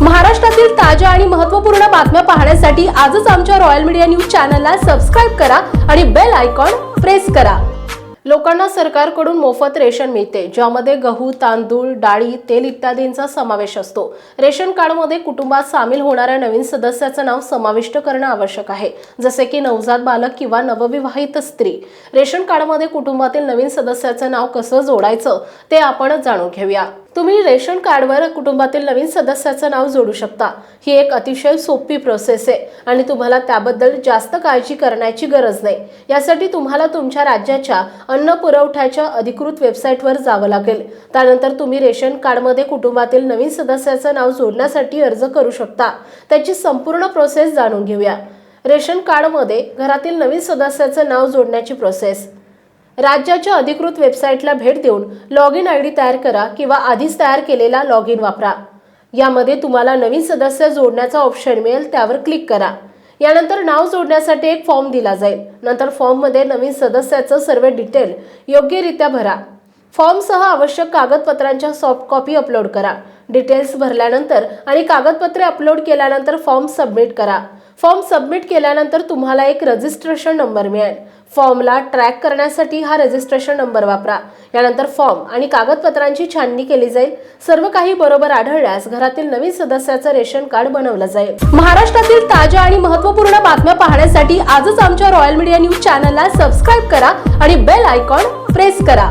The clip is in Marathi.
महाराष्ट्रातील ताज्या आणि महत्त्वपूर्ण बातम्या पाहण्यासाठी आजच आमच्या रॉयल मीडिया न्यूज चॅनलला सबस्क्राईब करा आणि बेल आयकॉन प्रेस करा. लोकांना सरकारकडून मोफत रेशन मिळते ज्यामध्ये गहू तांदूळ डाळी तेल इत्यादींचा समावेश असतो. रेशन कार्डमध्ये कुटुंबात सामील होणाऱ्या नवीन सदस्याचं नाव समाविष्ट करणं आवश्यक आहे जसे की नवजात बालक किंवा नवविवाहित स्त्री. रेशन कार्डमध्ये कुटुंबातील नवीन सदस्याचं नाव कसं जोडायचं ते आपण जाणून घेऊया. तुम्ही रेशन कार्डवर कुटुंबातील नवीन सदस्याचं नाव जोडू शकता. ही एक अतिशय सोपी प्रोसेस आहे आणि तुम्हाला त्याबद्दल जास्त काळजी करण्याची गरज नाही. यासाठी तुम्हाला तुमच्या राज्याच्या अन्न पुरवठ्याच्या अधिकृत वेबसाईटवर जावं लागेल. त्यानंतर तुम्ही रेशन कार्डमध्ये कुटुंबातील नवीन सदस्याचं नाव जोडण्यासाठी अर्ज करू शकता. त्याची संपूर्ण प्रोसेस जाणून घेऊया. रेशन कार्डमध्ये घरातील नवीन सदस्याचं नाव जोडण्याची प्रोसेस राज्याच्या अधिकृत वेबसाईटला भेट देऊन लॉग इन आय डी तयार करा किंवा आधीच तयार केलेला लॉग इन वापरा. यामध्ये तुम्हाला नवीन सदस्य जोडण्याचा ऑप्शन मिळेल त्यावर क्लिक करा. यानंतर नाव जोडण्यासाठी एक फॉर्म दिला जाईल. नंतर फॉर्ममध्ये नवीन सदस्याचं सर्व डिटेल योग्यरित्या भरा. फॉर्मसह आवश्यक कागदपत्रांच्या सॉफ्ट कॉपी अपलोड करा. डिटेल्स भरल्यानंतर आणि कागदपत्रे अपलोड केल्यानंतर फॉर्म सबमिट करा. फॉर्म सबमिट केल्यानंतर तुम्हाला एक रजिस्ट्रेशन नंबर मिळेल. फॉर्मला ट्रॅक करण्यासाठी हा रजिस्ट्रेशन नंबर वापरा. यानंतर फॉर्म आणि कागदपत्रांची छाननी केली जाईल. सर्व काही बरोबर आढळल्यास घरातील नवीन सदस्याचं रेशन कार्ड बनवलं जाईल. महाराष्ट्रातील ताज्या आणि महत्त्वपूर्ण बातम्या पाहण्यासाठी आजच आमच्या रॉयल मीडिया न्यूज चॅनलला सबस्क्राईब करा आणि बेल आयकॉन प्रेस करा.